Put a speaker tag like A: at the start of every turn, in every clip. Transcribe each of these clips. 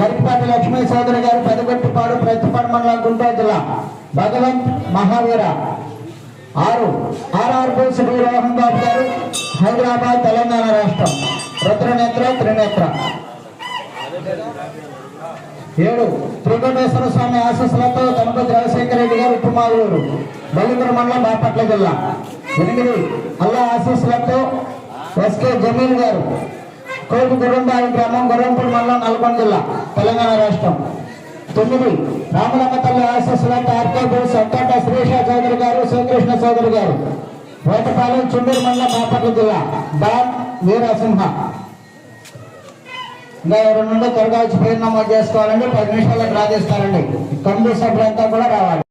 A: గరిపాటి లక్ష్మీ సోదరి గారు పెదగొట్టిపాడు ప్రతిపాడు మండలం గుంటూరు జిల్లా. భగవంత్ మహావీర. ఆరు. ఆర్ఆర్ శ్రీ రోహన్ బాబు గారు హైదరాబాద్ తెలంగాణ రాష్ట్రం. రుద్రనేత్ర త్రినేత్ర. ఏడు. త్రికోటేశ్వర స్వామి ఆశస్సులతో గణపతి రాజశేఖర రెడ్డి గారు ఉప్పుమాగూరు బల్లిపుర మండలం బాపట్ల జిల్లా. ఎనిమిది. అల్లా ఆశీస్సులతో ఎస్కే జమీల్ గారు కోటి గురంబాయి గ్రామం గుర్రంపూడి మండలం నల్గొండ జిల్లా తెలంగాణ రాష్ట్రం. తొమ్మిది రామలమ్మ తల్లి ఆశస్సులతో ఆర్కేపూర్ సొంతట శ్రీష చౌదరి గారు శ్రీకృష్ణ చౌదరి గారు. వేటపాలెం చుండూరు మండలం బాపట్ల జిల్లా డాన్ వీరసింహ. ఇంకా ఎవరి నుండి త్వరగా వచ్చి పేరు నమోదు చేసుకోవాలండి పది నిమిషాలకు రాజేస్తారండి కమిటీ సభ్యులంతా కూడా రావాలి.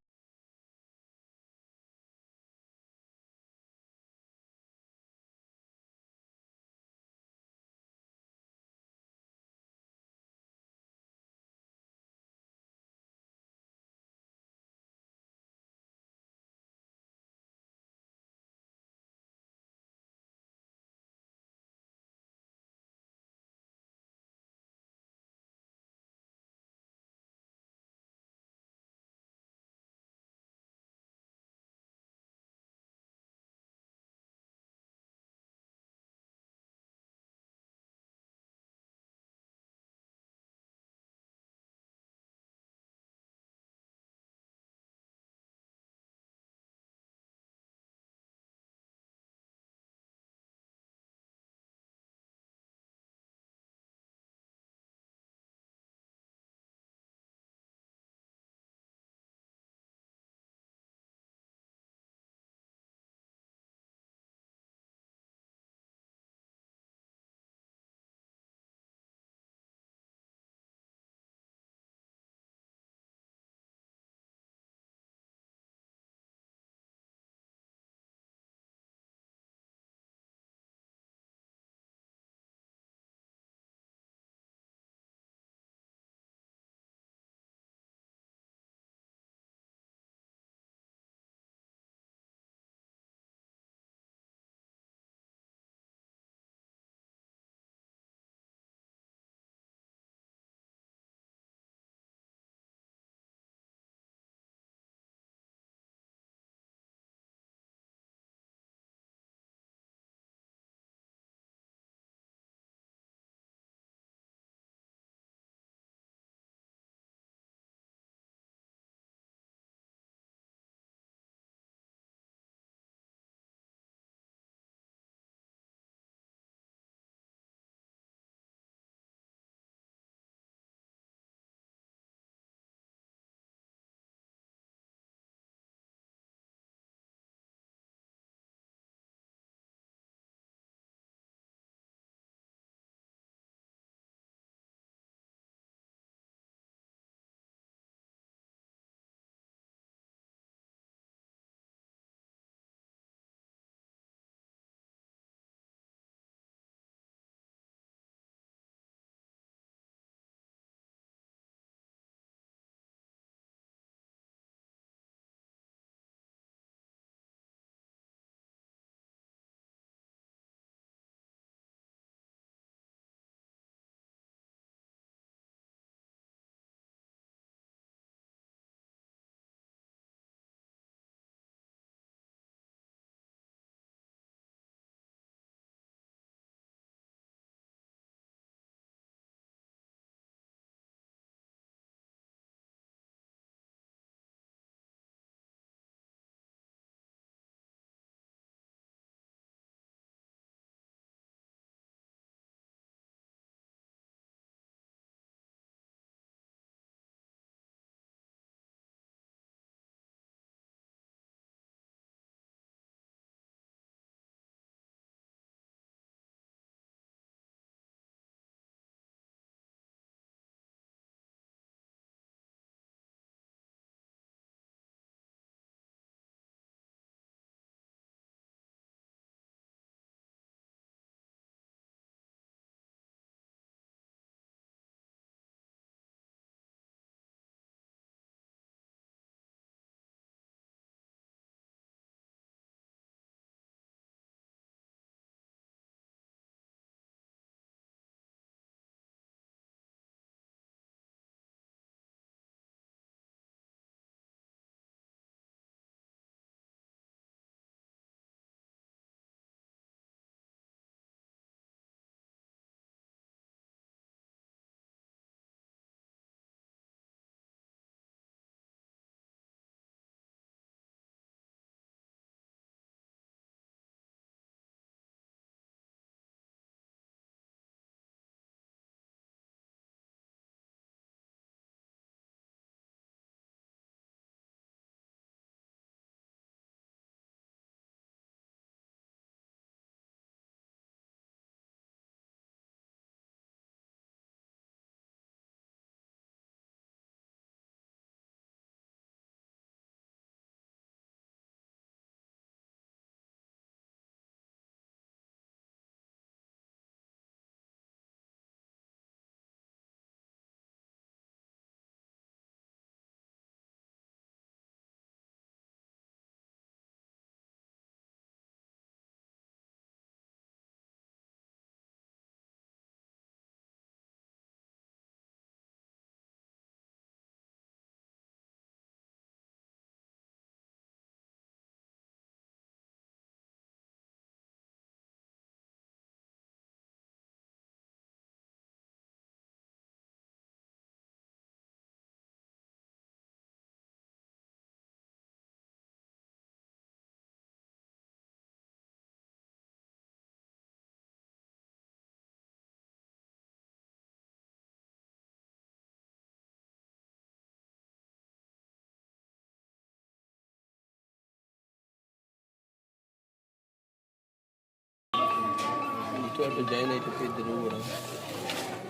B: ఇటు అటు జాయిన్ అయితే ఇద్దరు కూడా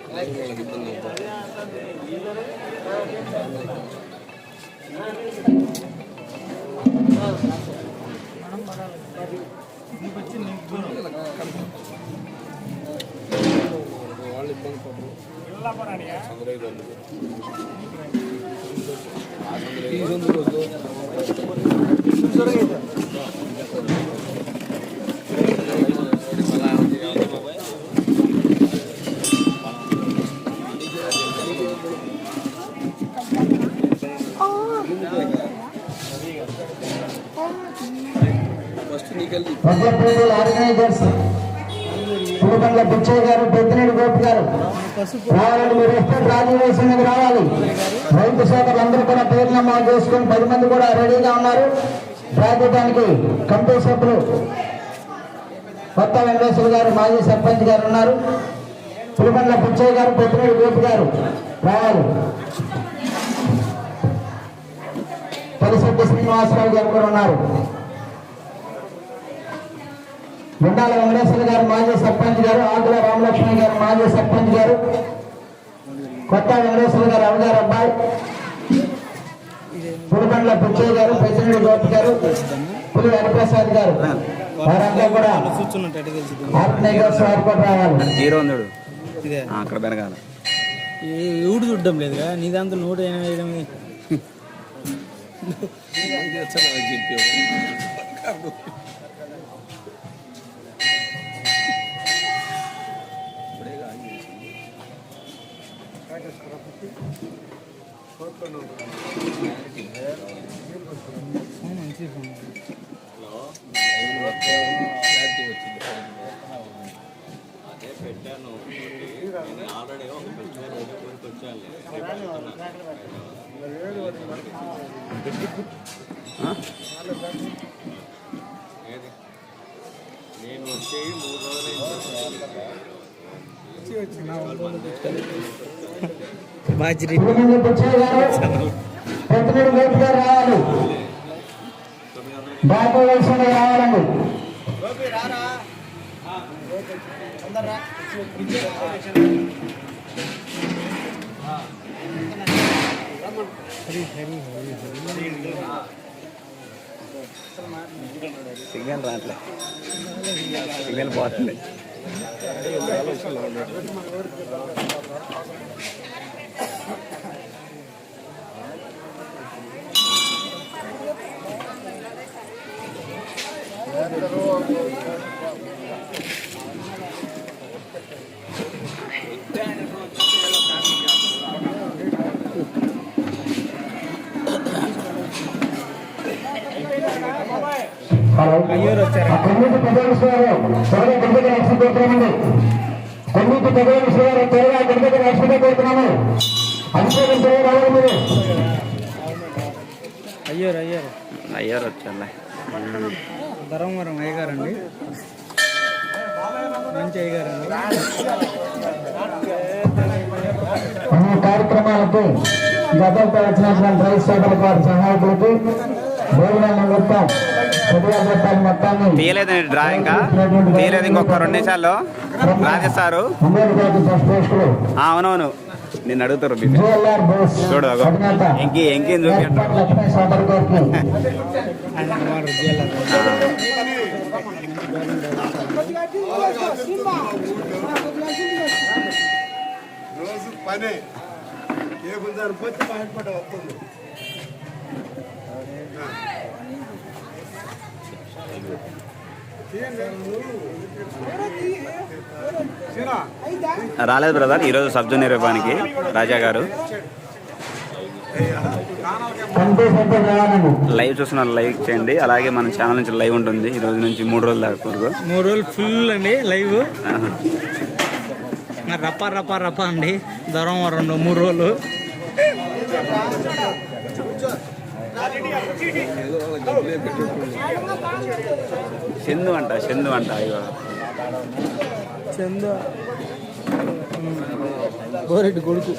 B: వాళ్ళకి ఇబ్బంది అవుతుంది వాళ్ళు ఇబ్బంది పడరు చంద్రయ్య
A: పిచ్చయ్య గారు పెద్దినేడు గోపి గారు. రావాలని మీరు వస్తే రాజవేశం మీద రావాలి. రైతు సోదరులు అందరూ కూడా పేరు నమోదు చేసుకుని పది మంది కూడా రెడీగా ఉన్నారు. రాజధానికి కమిటీ సభ్యులు కొత్త వెంకటేశ్వర గారు మాజీ సర్పంచ్ గారు ఉన్నారు. పులిబండ్ల పిచ్చయ్య గారు పెద్దినేడు గోపి గారు రావాలి. పరిశుద్ధ శ్రీనివాసరావు గారు కూడా ఉన్నారు. గుండాల వెంకటేశ్వర గారు మాజీ సర్పంచ్ గారు ఆకుల రామలక్ష్మి గారు మాజీ సర్పంచ్ గారు కొత్త వెంకటేశ్వర గారు అవగారు అబ్బాయి పులిబండ్ల పుచ్చయ్య గారు పెద్దరెడ్డి గోపి గారు పులి హరిప్రసాద్ గారు. వారంతా కూడా
C: ఇదే.
D: అక్కడ పెరగాల.
C: ఊడు చూడడం లేదుగా నీ దాంతో నూట ఎనభై వేయడం
B: చెప్పావు
E: పెట్టాను నేను ఆల్రెడీ ఒక ఫెస్టివల్ కొనుక్కొని వచ్చాను నేను వచ్చి మూడు రోజులు
C: బాజిరి
A: పులిబండ్ల పుచ్చయ్య గారు పెద్దరెడ్డి గోపి గారు రావాలి బాబు వేసిన రావాలండి
D: సిగ్నల్ రావట్లే. సిగ్నల్ పోతుంది
A: హలో. కొన్నిటి ప్రదేశాలు త్వరగా గణపతి రక్షణ కోరుతున్నామండి కొన్నిటి ప్రదేశాలు త్వరగా గణపతి రక్షణ కోరుతున్నాము అభిషేకం త్వరగా రావాలి మీరు.
C: అయ్యారు అయ్యారు.
D: అయ్యారు వచ్చారులే.
C: ధర్మవరం అయ్యగారండి. మంచి అయ్యగారండి.
A: కార్యక్రమాలకి గతంతో వచ్చినటువంటి రైతు సోదరుల వారి సహాయకులకి
D: తీయలేదండి డ్రా ఇంకా తీయలేదు ఇంకొక రెండు నిమిషాల్లో. రాజేస్తారు అవునవును. నిన్ను అడుగుతారు చూడు ఎంకి
F: రోజు పని. ఏ గుంజారు? పోతే బయటపడ వస్తుంది.
D: రాలేదు బ్రదర్ ఈరోజు సబ్ జూనియర్ విభానికి రాజా గారు. లైవ్ చూసిన లైక్ చేయండి. అలాగే మన ఛానల్ నుంచి లైవ్ ఉంటుంది. ఈ రోజు నుంచి మూడు రోజుల దాకా వరకు.
C: మూడు రోజులు ఫుల్ అండి లైవ్. రప్ప రప్ప రప్ప అండి. ధర్మవరం రెండు మూడు రోజులు.
D: చందు అంట చందు అంట
C: చంద? గోరెడ్డి కొడుకు.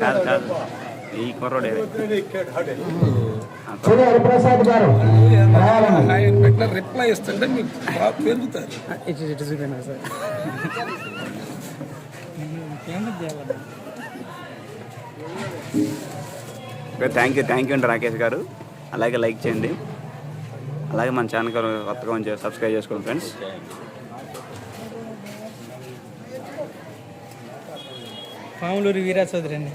D: కాదు కాదు. ఈ కుర్రోడే.
F: ఇక్కడ
A: శ్రీ హరిప్రసాద్ గారు. రావాలండి
E: ఆయన పెట్టిన రిప్లై ఇస్తుంటే మీకు బాగా పెరుగుతారు
D: థ్యాంక్ యూ థ్యాంక్ యూ అండి రాకేష్ గారు. అలాగే లైక్ చేయండి. అలాగే మన ఛానల్ గారు కొత్తగా ఉంచి సబ్స్క్రైబ్ చేసుకోండి ఫ్రెండ్స్.
C: పాములూరి వీరా చౌదరి అండి.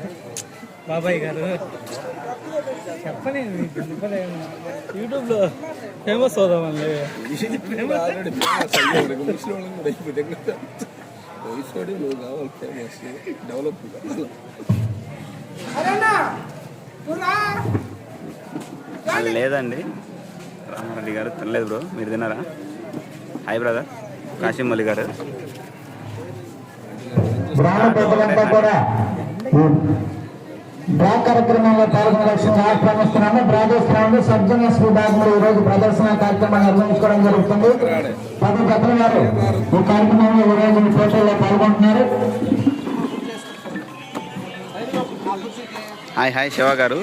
C: బాబాయ్ గారు. చెప్పలేను. యూట్యూబ్లో ఫేమస్ అవుదామండి
E: నువ్వు కావాలి ఫేమస్ డెవలప్ కావాలి
D: లేదండి. రామారెడ్డి గారు తినలేదు బ్రో. మీరు తిన్నారా? Hi brother. కాశీం మల్లి గారు.
A: గ్రామ ప్రజలంతా కూడా డ్రా కార్యక్రమంలో పాల్గొనవలసిందిగా ఆహ్వానిస్తున్నాము. సబ్ జూనియర్స్ విభాగంలో ఈ రోజు ప్రదర్శన కార్యక్రమాన్ని నిర్వహించుకోవడం జరుగుతుంది. పది వారు ఈ కార్యక్రమంలో ఈ రోజు ఈ పోటీల్లో పాల్గొంటున్నారు.
D: హాయ్ హాయ్ శివ గారు.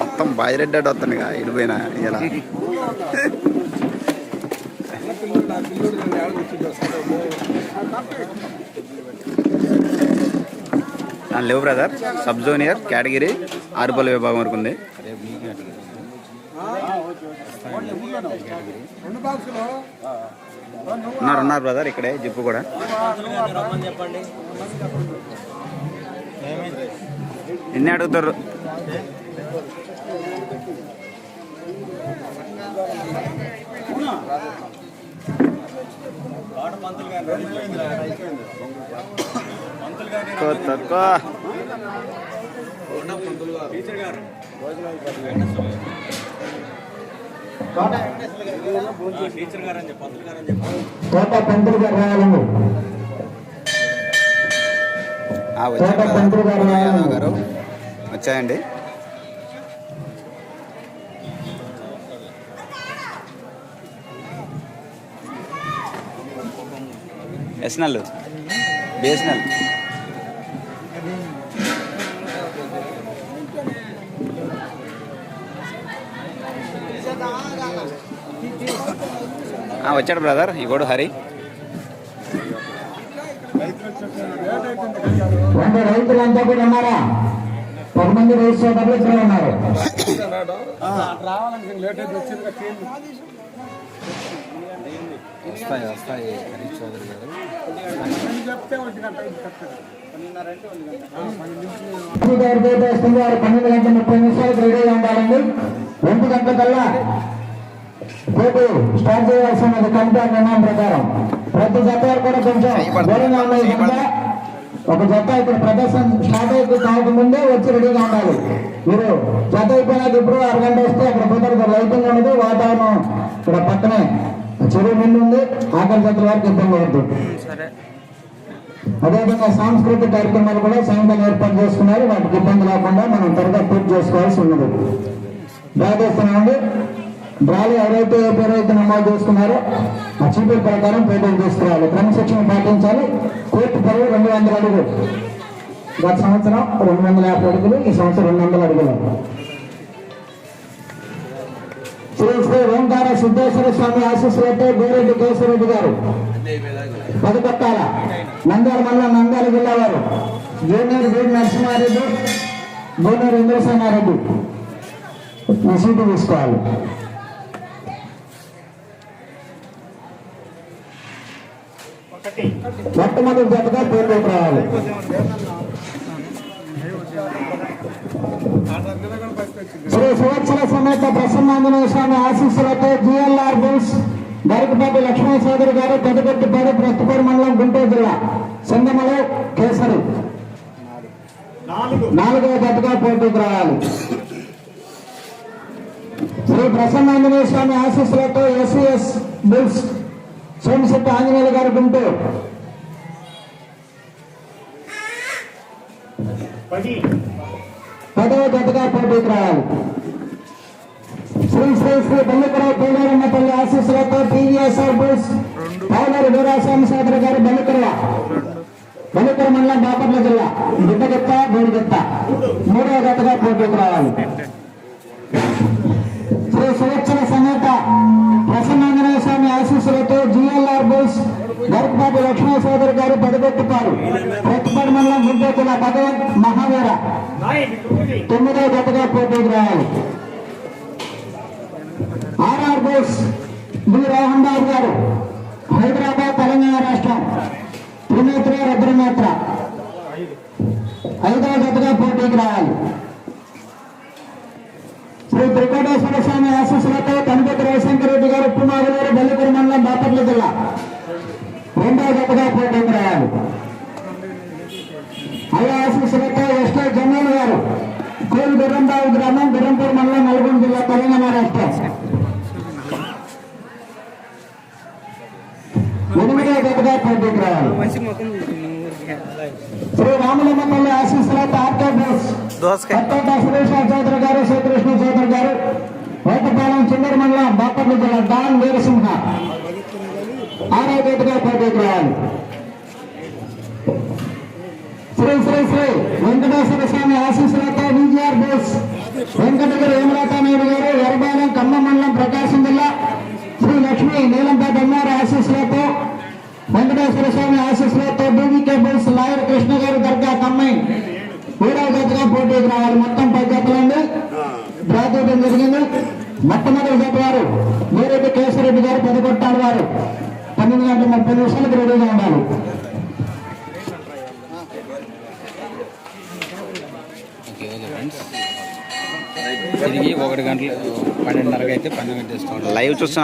D: మొత్తం బాజిరెడ్డి అడ్డు వస్తుంది ఇడిపోయినా ఇలా
E: పిల్లలు నా పిల్లడు
D: దాని లేవు brother. Sub junior category Arupalli విభాగం వరకు ఉంది. ఉన్నారు ఉన్నారు బ్రదర్ ఇక్కడే జిప్పు కూడా. ఎన్ని అడుగుతారు. తక్కువ తక్కువ
A: కోట పంతులు గారు రావాలండి.
D: ఆ, వచ్చారు
A: కోట పంతులు గారు
D: యాదవ్
A: రావాలండి.
D: గారు. వచ్చాయండి. ఎస్నల్ బిఎస్ఎన్ఎల్ వచ్చాడు బ్రదర్ ఈ కూడా హరి.
A: రెండు రైతులంతా కూడా ఉన్నారా? పది మంది ఇక్కడ ఉన్నారు.
E: వస్తాయి వస్తాయి హరీష్ చౌదరి గారు
A: పన్నెండు గంటల ముప్పై నిమిషాలకు రెడీగా ఉండాలండి రెండు గంటల కల్లా పోటీ స్టార్ట్ చేయాల్సి ఉన్నది కమిటీ నిర్ణయం ప్రకారం ప్రతి జత కూడా కొంచెం దూరంగా ఉన్నాయి కనుక ఒక జత ఇక్కడ ప్రదర్శన స్టార్ట్ అయితే కాకముందే వచ్చి రెడీగా ఉండాలి మీరు జత అయిపోయినాక ఇప్పుడు అరగంట వస్తే అక్కడ కుదరదు లైటింగ్ ఉండదు వాతావరణం ఇక్కడ పక్కనే చెరువు నిండు ఉంది ఆఖరి జతల వరకు ఇబ్బంది అవుతుంది అదేవిధంగా సాంస్కృతిక కార్యక్రమాలు కూడా సాయంత్రం ఏర్పాటు చేసుకున్నారు. వాటికి ఇబ్బంది లేకుండా మనం త్వరగా పూర్తి చేసుకోవాల్సి ఉన్నది. డ్రా చేస్తున్నామండి. డ్రాలు ఎవరైతే ఏ పేరు అయితే నమోదు చేసుకున్నారో ఆ చీటీ ప్రకారం పేటెంట్ తీసుకురావాలి. క్రమశిక్షణ పాటించాలి. కోర్టు పరువు రెండు వందల అడుగులు. గత సంవత్సరం రెండు వందల యాభై అడుగులు ఈ సంవత్సరం రెండు వందల అడుగులు. శ్రీ శ్రీ ఓంకార సిద్ధేశ్వర స్వామి ఆశీస్సులతో గోరెడ్డి కేశవరెడ్డి గారు. పదకొట్టాల నంద్యాల మండలం నంద్యాల జిల్లా వారు. జూనియర్ బీడ్ నరసింహారెడ్డి జూనియర్ ఇంద్రసేనారెడ్డి. ఈ సీటు తీసుకోవాలి. మొట్టమొదటి జతగా పేరు రావాలి. శ్రీ సువత్సర సమేత ప్రసన్నాంజనేయ స్వామి ఆశీస్సులతో జిఎల్ఆర్ బుల్స్ గరికపాటి లక్ష్మణ సోదరి గారు పెద్దపెట్టిపాడు ప్రస్తుపూర్ మండలం గుంటూరు జిల్లా సింగమలో కేసరి. నాలుగవ జతగా పోటీకి రావాలి. శ్రీ ప్రసన్నాంజనేయ స్వామి ఆశీస్సులతో ఎస్విఎస్ బుల్స్ సోమశెట్టి ఆంజనేయులు గారు గుంటూరు. పదవ జతగా పోటీకి రావాలి. శ్రీ శ్రీ శ్రీ బల్లికరావు పోలేరమ్మ తల్లి ఆశీస్సులతో టీవీఎస్ఆర్ బోస్ పౌలరు వీరాస్వామి సోదరు గారు బల్లికరవ. బల్లికర మండలం బాపట్ల జిల్లా. బిడ్డగెత్త బోడిగెత్త మూడవ జతగా పోటీకి రావాలి. శ్రీ సులక్షణ సమేత ప్రసన్నాంజనేయ స్వామి ఆశీస్సులతో జిఎల్ఆర్ బోస్ గరుకుపాటి లక్ష్మణ సోదరు గారు పదకొట్టుపారు జతల మండలం భగవత్ మహావీర. తొమ్మిదవ జతగా పోటీకి రావాలి. RR Bose B Rohan Babu garu. Hyderabad Telangana రాష్ట్రం. త్రినేత్ర రుద్రనేత్ర. ఐదవ జతగా పోటీకి రావాలి. శ్రీ త్రికోటేశ్వర స్వామి ఆశీస్సులతో కనపతి రవిశంకర్ రెడ్డి గారు ఉప్పుమాగులూరు బల్లిపురి మండలం బాపట్ల జిల్లా. రెండవ జతగా పోటీకి రావాలి. కోల్ గుర్రంబావు గ్రామం గుర్రంపూర్ మండలం నల్గొండ జిల్లా తెలంగాణ రాష్ట్రం ఎనిమిదవ జతగా పోటీకి రావాలి
C: మంచి మొత్తం ఊరికి
A: శ్రీ రాములమ్మ తల్లి ఆశీస్సులతో ఆర్కే బోస్
C: దోసకాయ
A: కొత్తపేట సురేష్ చౌదరి గారు శ్రీకృష్ణ చౌదరి గారు వేటపాలెం చిన్నూరు మండలం బాపట్ల జిల్లా డాన్ వీరసింహ ఆరో గేటుగా పోటీకి రావాలి శ్రీ శ్రీ శ్రీ వెంకటేశ్వర స్వామి ఆశీస్సులతో విజిఆర్ బోస్ వెంకటగిరి హేమలతా గారు ఎర్రబాలెం ఖమ్మం మండలం ప్రకాశం జిల్లా శ్రీ లక్ష్మి నీలంపేట అమ్మారి ఆశీస్సులతో వెంకటేశ్వర స్వామి ఆశీస్సులతో డీవీకే కేబుల్స్ లాయర్ కృష్ణ గారు దర్గా కమ్మాయి ఏడవ జతగా పోటీకి రావాలి మొత్తం పది జతలండి డ్రా చేయడం జరిగింది. మొట్టమొదటి జత వారు వీరెడ్డి కేశవరెడ్డి గారు పదకొట్టాడు వారు పన్నెండు గంటల ముప్పై నిమిషాలకు రెడీగా ఉండాలి.
B: తిరిగి ఒకటి గంటలు పన్నెండున్నరకి అయితే పండుగ చేస్తాం
D: లైవ్ చూస్తాం